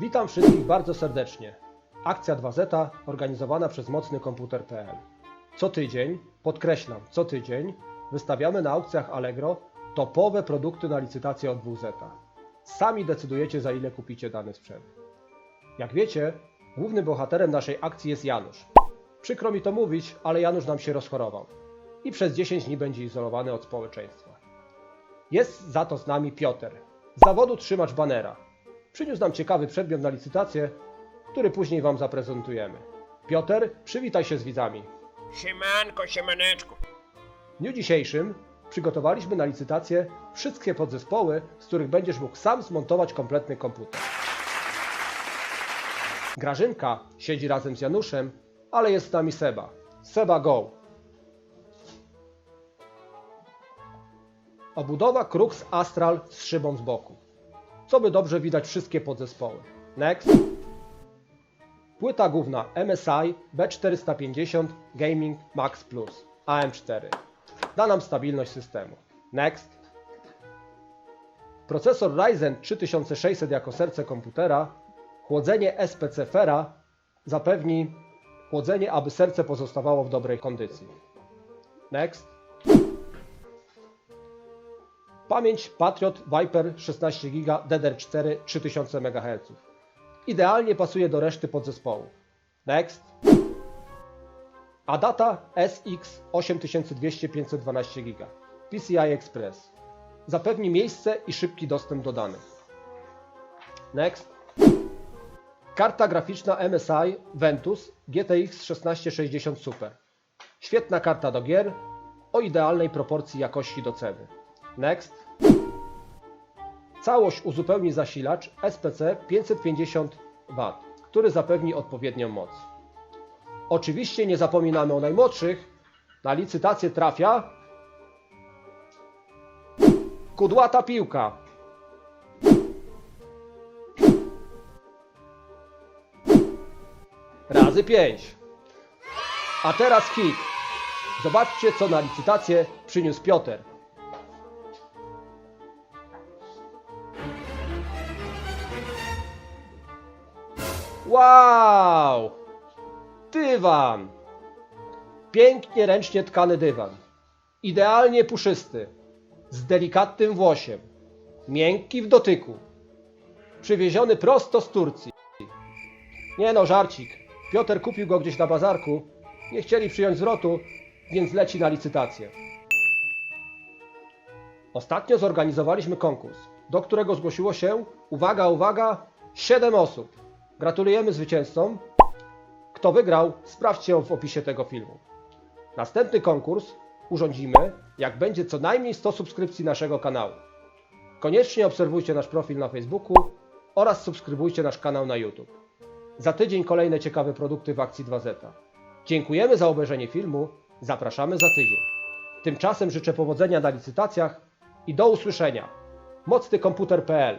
Witam wszystkich bardzo serdecznie. Akcja 2Z organizowana przez mocnykomputer.pl. Co tydzień, podkreślam, co tydzień wystawiamy na aukcjach Allegro topowe produkty na licytację od 2Z. Sami decydujecie za ile kupicie dany sprzęt. Jak wiecie, głównym bohaterem naszej akcji jest Janusz. Przykro mi to mówić, ale Janusz nam się rozchorował i przez 10 dni będzie izolowany od społeczeństwa. Jest za to z nami Piotr, zawodu trzymacz banera. Przyniósł nam ciekawy przedmiot na licytację, który później Wam zaprezentujemy. Piotr, przywitaj się z widzami. Siemanko, siemaneczku. W dniu dzisiejszym przygotowaliśmy na licytację wszystkie podzespoły, z których będziesz mógł sam zmontować kompletny komputer. Grażynka siedzi razem z Januszem, ale jest z nami Seba. Seba Go! Obudowa Crux Astral z szybą z boku. Co by dobrze widać wszystkie podzespoły. Next. Płyta główna MSI B450 Gaming Max Plus AM4. Da nam stabilność systemu. Next. Procesor Ryzen 3600 jako serce komputera, chłodzenie SPC Fera zapewni chłodzenie, aby serce pozostawało w dobrej kondycji. Next. Pamięć Patriot Viper 16 GB DDR4 3000 MHz. Idealnie pasuje do reszty podzespołu. Next. Adata SX 8200 512 GB PCI Express. Zapewni miejsce i szybki dostęp do danych. Next. Karta graficzna MSI Ventus GTX 1660 Super. Świetna karta do gier o idealnej proporcji jakości do ceny. Next. Całość uzupełni zasilacz SPC 550 W, który zapewni odpowiednią moc. Oczywiście nie zapominamy o najmłodszych. Na licytację trafia kudłata piłka. Razy pięć. A teraz hit. Zobaczcie, co na licytację przyniósł Piotr. Wow! Dywan! Pięknie ręcznie tkany dywan. Idealnie puszysty. Z delikatnym włosiem. Miękki w dotyku. Przywieziony prosto z Turcji. Nie no, żarcik. Piotr kupił go gdzieś na bazarku. Nie chcieli przyjąć zwrotu, więc leci na licytację. Ostatnio zorganizowaliśmy konkurs, do którego zgłosiło się, uwaga, uwaga, 7 osób. Gratulujemy zwycięzcom. Kto wygrał, sprawdźcie w opisie tego filmu. Następny konkurs urządzimy, jak będzie co najmniej 100 subskrypcji naszego kanału. Koniecznie obserwujcie nasz profil na Facebooku oraz subskrybujcie nasz kanał na YouTube. Za tydzień kolejne ciekawe produkty w akcji 2Z. Dziękujemy za obejrzenie filmu, zapraszamy za tydzień. Tymczasem życzę powodzenia na licytacjach i do usłyszenia. Mocnykomputer.pl